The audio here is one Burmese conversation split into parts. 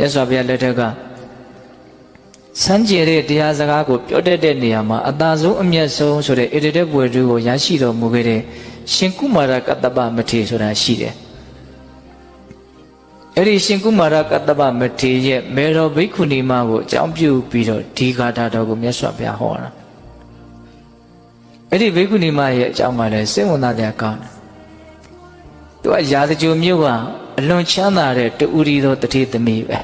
ရသော်ဘုရားလက်ထက်ကစမ်းကြယ်တဲ့တရားစကားကိုပြောတတ်တဲ့နေရာမှာအသာဆုံးအမျက်ဆုံးဆိုတဲ့ဣတိတက်ဘွယ်တူကိုရရှိတော်မူခဲ့တဲ့ရှင်ကုမာရကတ္တပမထေဆိုတာရှိတယ်အဲ့ဒီရှင်ကုမာရကတ္တပမထေရဲ့မေတော်ဘိက္ခုနီမကိုအကြောင်းပြုပြီးတော့ဒီဂါထာတော်ကိုမြတ်စွာဘုရားဟောတာအဲ့ဒီဘိက္ခုနီမရဲ့အကြောင်းကလည်းစိတ်ဝင်စားတဲ့အကောင်းတယ်သူကရာဇကြိုမြို့က အလွန်ချမ်းသာတဲ့တူရီသောတတိသမီးပဲ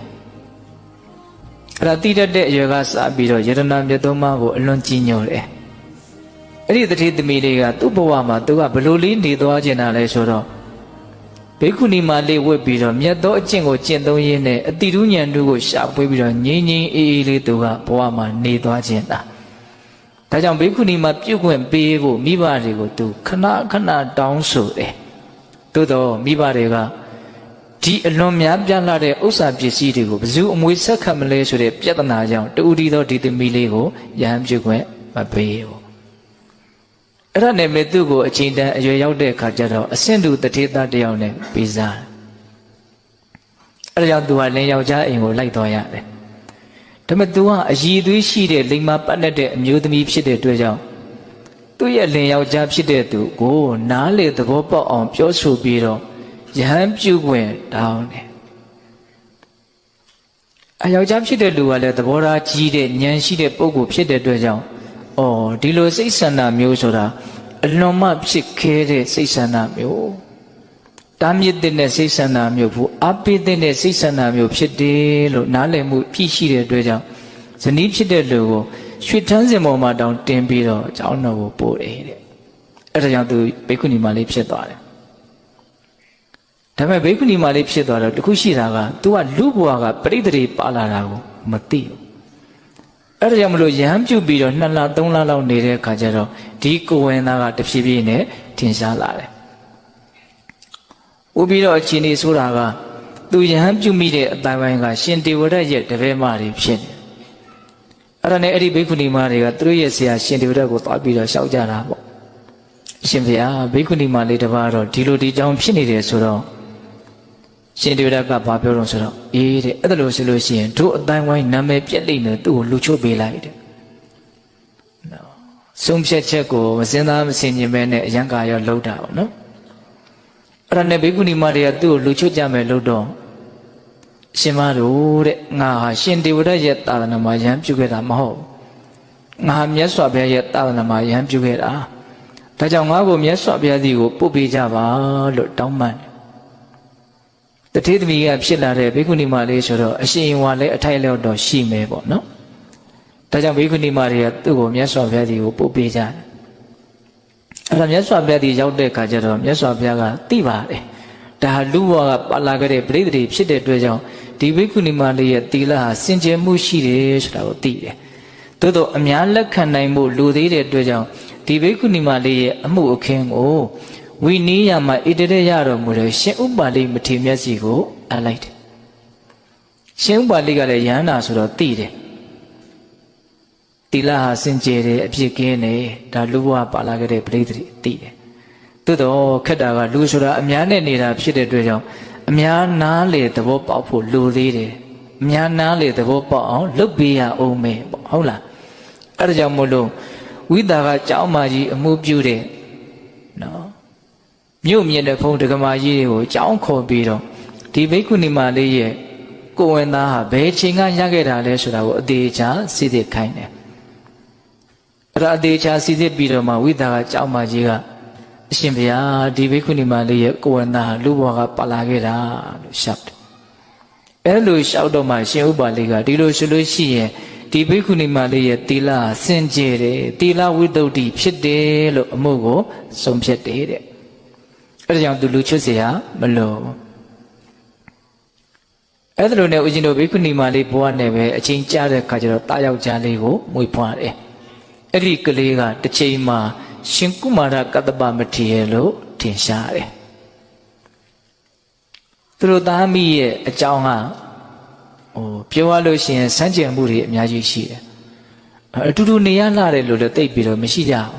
အဲ့ဒါတိတတ်တဲ့အရွယ်ကစပြီးတော့ယရနာမြတ်သုံးပါးကိုအလွန်ကြီးညိုတယ်အဲ့ဒီတတိသမီးလေးကသူ့ဘဝမှာသူကဘလို့လေးနေသွားကျင်တာလဲဆိုတော့ဘိက္ခုနီမလေးဝတ်ပြီးတော့မြတ်သောအကျင့်ကိုကျင့်သုံးရင်းနဲ့အတိရုညံတို့ကိုရှာပွေးပြီးတော့ငြိမ်းငြိမ်းအေးအေးလေးသူကဘဝမှာနေသွားခြင်းတာဒါကြောင့်ဘိက္ခုနီမပြုတ်ခွင့်ပေးဖို့မိဘတွေကိုသူခဏခဏတောင်းဆိုတယ်သို့တော့မိဘတွေက ဒီအလွန်များပြန့်လာတဲ့ဥစ္စာပစ္စည်းတွေကိုဘယ်သူအမွေဆက်ခတ်မလဲဆိုတဲ့ပြဿနာကြောင့်တူတီသောဒီသမီးလေးကိုရဟန်းပြုခွင့်မပေးဘူးအဲ့ဒါနဲ့မေသူ့ကိုအချိန်တန်အရွယ်ရောက်တဲ့အခါကျတော့အဆင့်တူတထေသားတစ်ယောက်နဲ့ပေးစားတယ်အဲ့ဒါကြောင့်သူကလင်းယောက်ျားအိမ်ကိုလိုက်သွားရတယ်ဒါပေမဲ့သူကအည်သွေးရှိတဲ့လိမ္မာပတ်နဲ့တဲ့အမျိုးသမီးဖြစ်တဲ့အတွက်ကြောင့်သူ့ရဲ့လင်ယောက်ျားဖြစ်တဲ့သူကိုနားလေသဘောပေါက်အောင်ပြောဆိုပြီးတော့ ရဟန်းပြုခွင့်တောင်းတယ်အယောက်ျားဖြစ်တဲ့လူကလည်းသဘောထားကြီးတဲ့ဉာဏ်ရှိတဲ့ပုဂ္ဂိုလ်ဖြစ်တဲ့အတွက်ကြောင့်အော်ဒီလိုစိတ်ဆန္ဒမျိုးဆိုတာအလွန်မှဖြစ်ခဲတဲ့စိတ်ဆန္ဒမျိုးတားမြစ်တဲ့စိတ်ဆန္ဒမျိုးဘူးအပိတဲ့စိတ်ဆန္ဒမျိုးဖြစ်တယ်လို့နားလည်မှုပြည့်ရှိတဲ့အတွက်ကြောင့်ဇနီးဖြစ်တဲ့လူကိုရွှေထန်းစင်ပေါ်မှာတောင်တင်ပြီးတော့ကျောင်းတော်ကိုပို့တယ်တဲ့အဲဒါကြောင့်သူဘိက္ခုနီမလေးဖြစ်သွားတယ် ဒါပေမဲ့ဘိက္ခုနီမလေးဖြစ်သွားတော့တခုရှိတာက तू ကလူဘဝကပရိသေတွေပါလာတာကိုမသိဘူးအဲ့ဒါကြောင့်မလို့ရဟန်းပြုတ်ပြီးတော့2လ3လလောက်နေတဲ့အခါကျတော့ဒီကိုဝင်သားကတဖြည်းဖြည်းနဲ့ထင်ရှားလာတယ်။ဥပြီးတော့အချင်းနေဆိုတာကသူယဟန်ပြုတ်မိတဲ့အတိုင်းပိုင်းကရှင်တေဝရရဲ့တပည့်မတွေဖြစ်နေ။အဲ့ဒါနဲ့အဲ့ဒီဘိက္ခုနီမတွေကသူတို့ရဲ့ဆရာရှင်တေဝရကိုသွားပြီးတော့ရှောက်ကြတာပေါ့။ရှင်ဖေဟာဘိက္ခုနီမလေးတစ်ပါးတော့ဒီလိုဒီကြောင်ဖြစ်နေတယ်ဆိုတော့ ရှင်တေဝရကဘာပြောတော့ဆိုတော့အေးတဲ့အဲ့ဒါလို့ဆိုလို့ရှိရင်တို့အတိုင်းဝိုင်းနာမည်ပြက်လိမ့်မယ်သူ့ကိုလူချို့ပေးလိုက်တဲ့နော်ဆုံးဖြတ်ချက်ကိုမစင်သားမစင်ញင်ပဲနဲ့အယံကာရောလှုပ်တာပေါ့နော်အဲ့ဒါနဲ့ဘေကုဏီမတွေကသူ့ကိုလူချို့ကြမယ်လို့တော့ရှင်မတို့တဲ့ငါဟာရှင်တေဝရရဲ့သာသနာမှာယဟန်ပြုခဲ့တာမဟုတ်ငါဟာမြတ်စွာဘုရားရဲ့သာသနာမှာယဟန်ပြုခဲ့တာဒါကြောင့်ငါ့ကိုမြတ်စွာဘုရားစီကိုပို့ပေးကြပါလို့တောင်းပန်တယ် တထေသမီးကဖြစ်လာတဲ့ဘေကုဏီမလေးဆိုတော့အရှင်ဝါလည်းအထိုက်လျောက်တော့ရှိမယ်ပေါ့နော်ဒါကြောင့်ဘေကုဏီမတွေကသူ့ကိုမြတ်စွာဘုရားစီကိုပို့ပေးကြတယ်အဲ့ဒါမြတ်စွာဘုရားဒီရောက်တဲ့အခါကျတော့မြတ်စွာဘုရားကသိပါတယ်ဒါဟာလူဘဝကပါလာခဲ့တဲ့ပရိသေဖြစ်တဲ့အတွက်ကြောင့်ဒီဘိက္ခုနီမလေးရဲ့တီလဟာစင်ကြယ်မှုရှိတယ်ဆိုတာကိုသိတယ်သို့တော့အများလက်ခံနိုင်မှုလူသေးတဲ့အတွက်ကြောင့်ဒီဘိက္ခုနီမလေးရဲ့အမှုအခင်းကို ဝိနည်းယမှာဣတရေရတော်မူတဲ့ရှင်ဥပါလိမထေမြတ်စီကိုအပ်လိုက်တယ်ရှင်ဥပါလိကလည်းယန္တာဆိုတော့သိတယ်တီလဟာစင်ကြယ်တယ်အပြစ်ကင်းတယ်ဒါလူဘဝပါလာခဲ့တဲ့ပရိသေသိတယ်သို့တော့ခက်တာကလူဆိုတာအများနဲ့နေတာဖြစ်တဲ့အတွက်ကြောင့်အများနားလေသဘောပေါက်ဖို့လိုသေးတယ်အများနားလေသဘောပေါက်အောင်လုပ်ပေးရအောင်မယ်ပေါ့ဟုတ်လားအဲ့ဒါကြောင့်မို့လို့ဝိတာကကြောင်းမာကြီးအမှုပြုတဲ့နော် မြို့မြင့်တဲ့ဖုံးဒကမာကြီးတွေကိုကြောင်းခေါ်ပြီးတော့ဒီဘိက္ခုနီမလေးရဲ့ကိုဝင်သားဟာဘယ်ချိန်ကရခဲ့တာလဲဆိုတာကိုအသေးချာစိစစ်ခိုင်းတယ်အဲ့ဒါအသေးချာစိစစ်ပြီးတော့မှဝိတာကကြောင်းမာကြီးကအရှင်ဘုရားဒီဘိက္ခုနီမလေးရဲ့ကိုဝင်သားဟာလူဘဝကပါလာခဲ့တာလို့ရှောက်တယ်အဲ့လိုရှောက်တော့မှရှင်ဥပါလိကဒီလိုဆိုလို့ရှိရင်ဒီဘိက္ခုနီမလေးရဲ့တီလာစင်ကြယ်တယ်တီလာဝိတ္တုတိဖြစ်တယ်လို့အမှုကိုဆုံးဖြတ်တယ်တဲ့ အဲ့ဒါကြောင့်သူလူချွတ်เสียမလို့အဲ့ဒါလိုနဲ့ဦးဇင်းတို့ဘိက္ခုနီမလေးဘဝနဲ့ပဲအချင်းကြားတဲ့ခါကျတော့တာယောက်ျားလေးကိုမွေးဖွားတယ်အဲ့ဒီကလေးကတစ်ချိန်မှာရှင်ကုမာရကတ္တပမထေရလို့ထင်ရှားတယ်သူတို့သားမိရဲ့အကြောင်းကဟိုပြောရလို့ရှိရင်စမ်းကြံမှုတွေအများကြီးရှိတယ်အတူတူနေရလာတယ်လို့လည်းသိပြီးတော့မရှိကြဘူး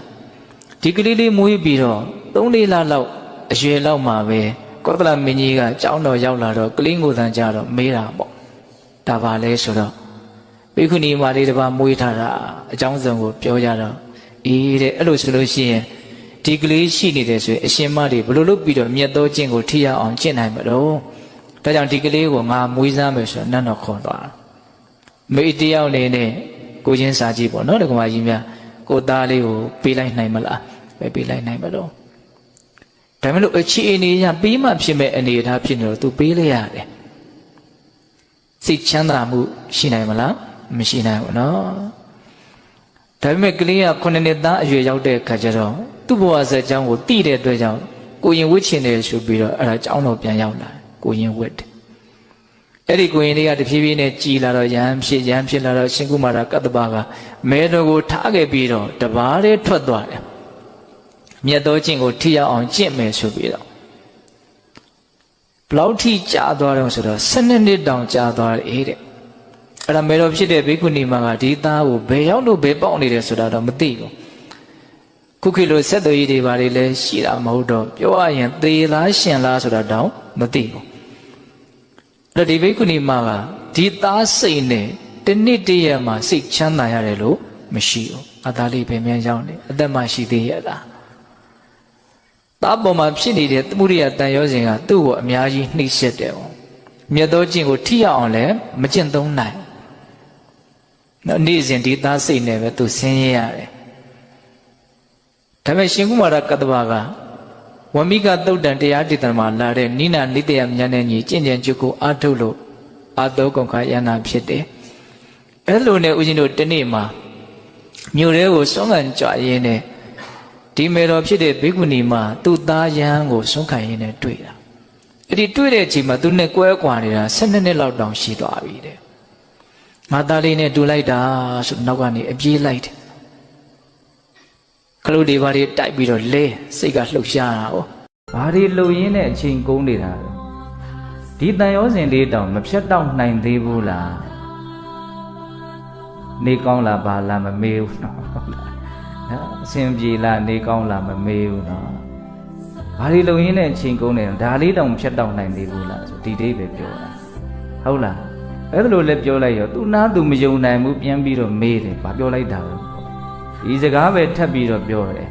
ဒီကလေးလေးမွေးပြီးတော့၃လေးလလောက် အရွယ်လောက်မှာပဲကောသလမင်းကြီးကကြောင်းတော်ရောက်လာတော့ကလင်းကိုယ်တန်ကြတော့မေးတာပေါ့ဒါပါလဲဆိုတော့ဘိက္ခုနီမလေးတစ်ပါးမွေးထားတာအကြောင်းစုံကိုပြောကြတော့အေးတဲ့အဲ့လိုဆိုလို့ရှိရင်ဒီကလေးရှိနေတယ်ဆိုရင်အရှင်မတွေဘယ်လိုလုပ်ပြီးတော့မြတ်သောကျင့်ကိုထိရအောင်ကျင့်နိုင်မလို့ဒါကြောင့်ဒီကလေးကိုငါမွေးစားမယ်ဆိုတော့နတ်တော်ခေါ်သွားတာမိတယောက်နေနဲ့ကိုချင်းစာကြည့်ပေါ့နော်ဒကမာကြီးများကိုသားလေးကိုပေးလိုက်နိုင်မလားပဲပေးလိုက်နိုင်မလို့ ဒါမှမဟုတ်အခြေအနေရပေးမှဖြစ်မဲ့အနေအထားဖြစ်နေတော့ तू ပေးလိုက်ရတယ်စိတ်ချမ်းသာမှုရှိနိုင်မလားမရှိနိုင်ဘူးနော်ဒါပေမဲ့ကလေးက9နှစ်သားအရွယ်ရောက်တဲ့အခါကျတော့သူ့ဘဝဆက်ကြောင်းကိုတိတဲ့အတွက်ကြောင့်ကိုရင်ဝစ်ချင်တယ်ဆိုပြီးတော့အဲ့ဒါကြောင်းတော့ပြန်ရောက်လာတယ်ကိုရင်ဝစ်တယ်အဲ့ဒီကိုရင်လေးကတဖြည်းဖြည်းနဲ့ကြည်လာတော့ယဟန်ဖြစ်ယဟန်ဖြစ်လာတော့ရှင်ကုမာရကတ္တပကမဲတော်ကိုထားခဲ့ပြီးတော့တပားလေးထွက်သွားတယ် မြတ်တော်ကျင့်ကိုထိရောက်အောင်ကျင့်မယ်ဆိုပြီးတော့ဘလောက်ထိကြာသွားတော့ဆိုတော့12နှစ်တောင်ကြာသွားတယ်တဲ့အဲ့ဒါမေတော်ဖြစ်တဲ့ဘိက္ခုနီမကဒီသားကိုဘယ်ရောက်လို့ဘယ်ပေါက်နေတယ်ဆိုတာတော့မသိဘူးခုခေတ်လိုဆက်သွယ်ရေးတွေဘာတွေလဲရှိတာမဟုတ်တော့ပြောရရင်သေလားရှင်လားဆိုတာတော့မသိဘူးအဲ့တော့ဒီဘိက္ခုနီမကဒီသားစိတ်နဲ့တနေ့တည်းရမှာစိတ်ချမ်းသာရတယ်လို့မရှိဘူးအသားလေးပဲမြန်ရောက်နေအသက်မှရှိသေးရလား သားပေါ်မှာဖြစ်နေတဲ့သမှုရိယတန်ရောစဉ်ကသူ့ကိုအများကြီးနှိပ်စက်တယ်ပေါ့မြတ်သောကျင့်ကိုထိရအောင်လည်းမကျင့်သုံးနိုင်နော်နေ့စဉ်ဒီသားစိတ်နဲ့ပဲသူဆင်းရဲရတယ်ဒါပေမဲ့ရှင်ကုမာရကတ္တဗကဝမိကသုတ်တန်တရားတည်တံမှာလာတဲ့နိနာနိတယမြတ်နဲ့ညီကျင့်ကြံကျွကိုအာထုတ်လို့အာတောကုန်ခါယန္နာဖြစ်တယ်အဲ့လိုနဲ့ဦးဇင်းတို့တနေ့မှာမြို့ရဲကိုစွန့်ကန်ကြွရင်းနဲ့ ဒီမေတော်ဖြစ်တဲ့ဘိက္ခုနီမှာသူ့သားယဟန်ကိုစွန့်ခံရင်းနဲ့တွေ့တာအဲ့ဒီတွေ့တဲ့အချိန်မှာသူနဲ့ကွဲကွာနေတာ12နှစ်လောက်တောင်ရှိသွားပြီတဲ့ငါသားလေးနဲ့တူလိုက်တာဆိုနောက်ကနေအပြေးလိုက်တယ်ခလုတ်တွေဘာတွေတိုက်ပြီးတော့လဲစိတ်ကလှုပ်ရှားတာ哦ဘာတွေလှုပ်ရင်းနဲ့အချိန်ကုန်နေတာလဲဒီတန်ရောစင်လေးတောင်မဖြတ်တော့နိုင်သေးဘူးလားနေကောင်းလားဘာလားမမေးဘူးနော်ဟုတ်လား နော်အဆင်ပြေလားနေကောင်းလားမမေးဘူးနော်ဘာတွေလုံရင်းနဲ့အချိန်ကုန်နေတာဒါလေးတောင်မဖြတ်တော့နိုင်သေးဘူးလားဆိုဒီလေးပဲပြောတာဟုတ်လားအဲ့ဒါလိုလည်းပြောလိုက်ရောသူနာသူမယုံနိုင်ဘူးပြန်ပြီးတော့မေးတယ်ဘာပြောလိုက်တာလဲဒီစကားပဲထပ်ပြီးတော့ပြောတယ်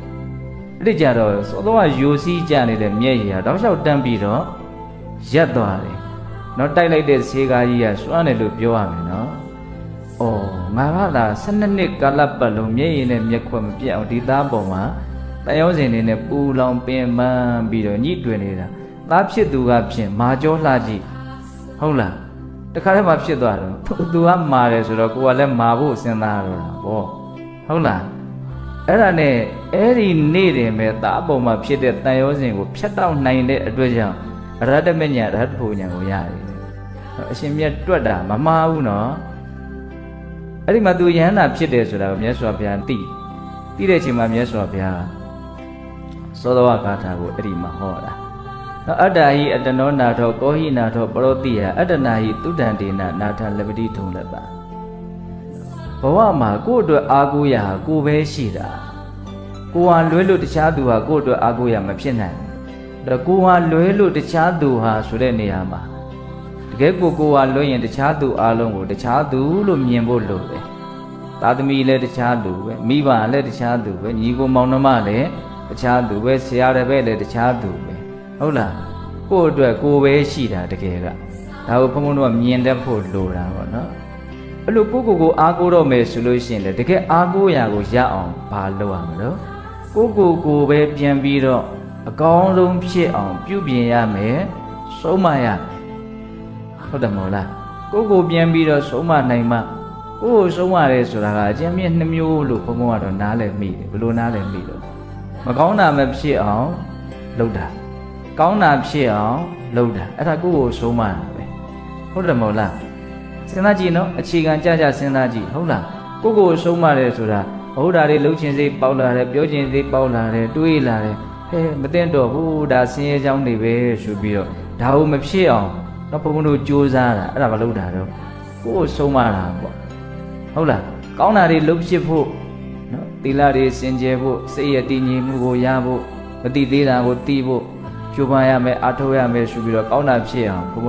အဲ့ဒီကြတော့စောတော့ယိုစီးကြနေတဲ့မျက်ရည်ဟာတောက်လျှောက်တန်းပြီးတော့ရက်သွားတယ်နော်တိုက်လိုက်တဲ့ဆေးကားကြီးကစွမ်းတယ်လို့ပြောရမယ်နော်။ အော်ငါကလာ12နှစ်ကာလပတ်လုံးမျက်ရည်နဲ့မျက်ခွက်မပြတ်အောင်ဒီသားပေါ်မှာတန်ရောစင်နေနဲ့ပူလောင်ပင်ပန်းပြီးတော့ညှိတွင်နေတာ။သားဖြစ်သူကဖြင့်မာကြောလှကြည့်ဟုတ်လား။တခါတည်းမှဖြစ်သွားတော့သူကမာတယ်ဆိုတော့ကိုကလည်းမာဖို့စဉ်းစားရတော့တာပေါ့ဟုတ်လား။အဲ့ဒါနဲ့အဲ့ဒီနေ့တင်ပဲသားပေါ်မှာဖြစ်တဲ့တန်ရောစင်ကိုဖြတ်တောက်နိုင်တဲ့အတွက်ကြောင့်ရတ္တမညာရတ္တဖို့ညာကိုရတယ်အရှင်မြတ်တွက်တာမမှားဘူးနော် အဲ့ဒီမှာသူယဟန္တာဖြစ်တယ်ဆိုတာကိုမြတ်စွာဘုရားသိသိတဲ့အချိန်မှာမြတ်စွာဘုရားသောတော်ဂါထာကိုအဲ့ဒီမှာဟောတာနော်အတ္တဟိအတ္တနောနာထောကောဟိနာထောပရောတိယအတ္တနာဟိတုဒ္ဒန္တေနနာထလပတိထုံလက်ပါဘဝမှာကိုယ့်အတွက်အာကိုရဟာကိုယ်ပဲရှိတာကိုဟာလွဲလို့တခြားသူဟာကိုယ့်အတွက်အာကိုရမဖြစ်နိုင်ဘူးဒါကိုဟာလွဲလို့တခြားသူဟာဆိုတဲ့နေရာမှာ တကယ်ကိုကိုဟာလွဲရင်တခြားသူအလုံးကိုတခြားသူလို့မြင်ဖို့လိုတယ်သာသမီလည်းတခြားသူပဲမိဘလည်းတခြားသူပဲညီကိုမောင်နှမလည်းတခြားသူပဲဆရာတစ်ပည့်လည်းတခြားသူပဲဟုတ်လားကို့အတွက်ကိုယ်ပဲရှိတာတကယ်ကဒါကိုဘုန်းဘုန်းတို့ကမြင်တတ်ဖို့လိုတာပေါ့နော်အဲ့လိုကိုကိုကိုအားကိုးတော့မယ်ဆိုလို့ရှိရင်လေတကယ်အားကိုးရာကိုရအောင်ဘာလုပ်ရမလို့ကိုကိုကိုပဲပြန်ပြီးတော့အကောင်းဆုံးဖြစ်အောင်ပြုပြင်ရမယ်ဆုံးမရ ဟုတ်တယ်မဟုတ်လားကိုကိုပြန်ပြီးတော့ဆုံးမနိုင်မှကိုကိုဆုံးရတယ်ဆိုတာကအကျဉ်းမြင့်နှမျိုးလို့ဘုံဘုံကတော့နားလည်မိတယ်ဘလို့နားလည်မိတော့မကောင်းတာမဖြစ်အောင်လုပ်တာကောင်းတာဖြစ်အောင်လုပ်တာအဲ့ဒါကိုကိုဆုံးမတာပဲဟုတ်တယ်မဟုတ်လားစဉ်းစားကြည့်နော်အခြေခံကြကြစဉ်းစားကြည့်ဟုတ်လားကိုကိုဆုံးမတယ်ဆိုတာဘုရားတွေလှုပ်ခြင်းစိတ်ပေါက်လာတယ်ပြောခြင်းစိတ်ပေါက်လာတယ်တွေးလာတယ်ဟဲမသိတော့ဘူးဒါဆင်းရဲကြောင်းတွေပဲဆိုပြီးတော့ဒါကိုမဖြစ်အောင် တော့ဘုံဘုံတို့ကြိုးစားတာအဲ့ဒါမလုပ်တာတော့ကိုကိုဆုံးမတာပေါ့ဟုတ်လားကောင်းတာတွေလုပ်ဖြစ်ဖို့နော်သီလတွေစင်ကြယ်ဖို့စိတ်ရတည်ငြိမ်မှုကိုရဖို့မတိသေးတာကိုသိဖို့ကြိုးပမ်းရမယ်အားထုတ်ရမယ်ဆိုပြီးတော့ကောင်းတာဖြစ်အောင်ဘုံဘုံ